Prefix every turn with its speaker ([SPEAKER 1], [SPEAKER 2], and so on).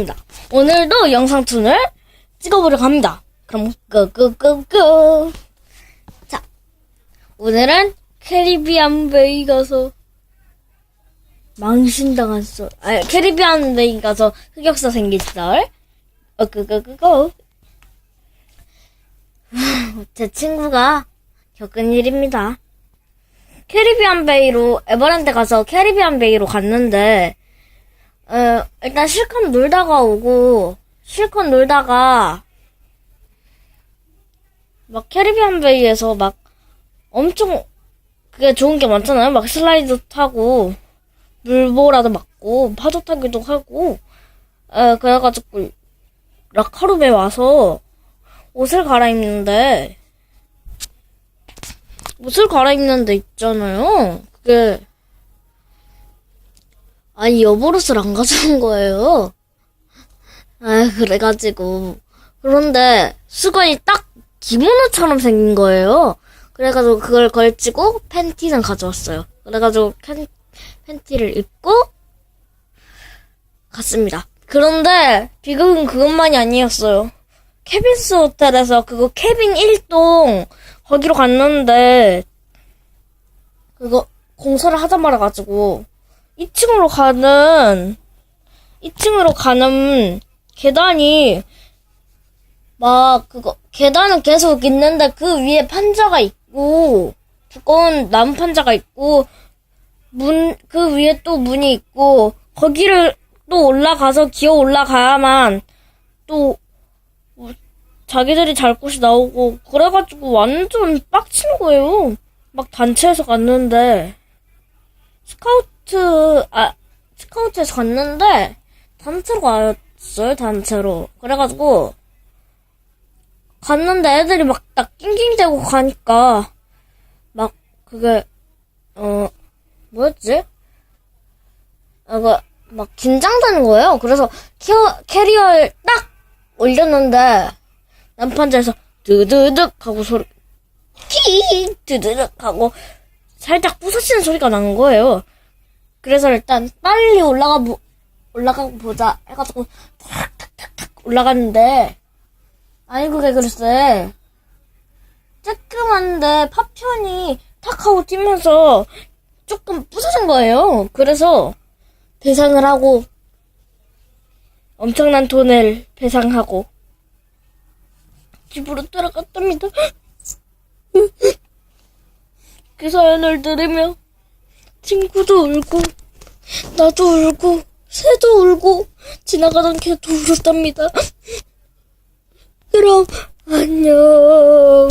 [SPEAKER 1] 입니다. 오늘도 영상 툰을 찍어보려고 합니다. 그럼 고고고고. 자, 오늘은 캐리비안 베이 가서 망신당한 썰. 아니 캐리비안 베이 가서 흑역사 생긴 썰. 어 고고고고. 제 친구가 겪은 일입니다. 캐리비안 베이로 에버랜드 가서 캐리비안 베이로 갔는데 어, 일단 실컷 놀다가 오고 실컷 놀다가 막 캐리비안 베이에서 막 엄청 그게 좋은 게 많잖아요. 막 슬라이드 타고 물보라도 맞고 파도 타기도 하고 에, 그래가지고 라카룸에 와서 옷을 갈아입는데 옷을 갈아입는데 있잖아요. 그게 아니 여보옷을 안 가져온 거예요. 아 그래가지고 그런데 수건이 딱 기모노처럼 생긴 거예요. 그래가지고 그걸 걸치고 팬티는 가져왔어요. 그래가지고 팬, 팬티를 입고 갔습니다. 그런데 비극은 그것만이 아니었어요. 케빈스 호텔에서 그거 케빈 1동 거기로 갔는데 그거 공사를 하자 말아가지고 2층으로 가는 2층으로 가는 계단이 막 그거 계단은 계속 있는데 그 위에 판자가 있고 두꺼운 나무 판자가 있고 문 그 위에 또 문이 있고 거기를 또 올라가서 기어 올라가야만 또 자기들이 잘 곳이 나오고 그래가지고 완전 빡치는 거예요. 막 단체에서 갔는데 스카우트 아 스카우트에서 갔는데 단체로 갔어요 단체로 그래가지고 갔는데 애들이 막 딱 낑낑대고 가니까 막 그게 어 뭐였지? 아그막 긴장되는 거예요. 그래서 키어 캐리어를 딱 올렸는데 난판자에서 드드득 하고 소리 키 드드득 하고 살짝 부서지는 소리가 난 거예요. 그래서 일단 빨리 올라가 보 올라가고 보자 해가지고 탁탁탁탁 올라갔는데 아니 그게 글쎄 쬐끄만데 파편이 탁 하고 뛰면서 조금 부서진 거예요. 그래서 배상을 하고 엄청난 돈을 배상하고 집으로 돌아갔답니다. 그 사연을 들으며 친구도 울고 나도 울고 새도 울고 지나가던 개도 울었답니다. 그럼 안녕.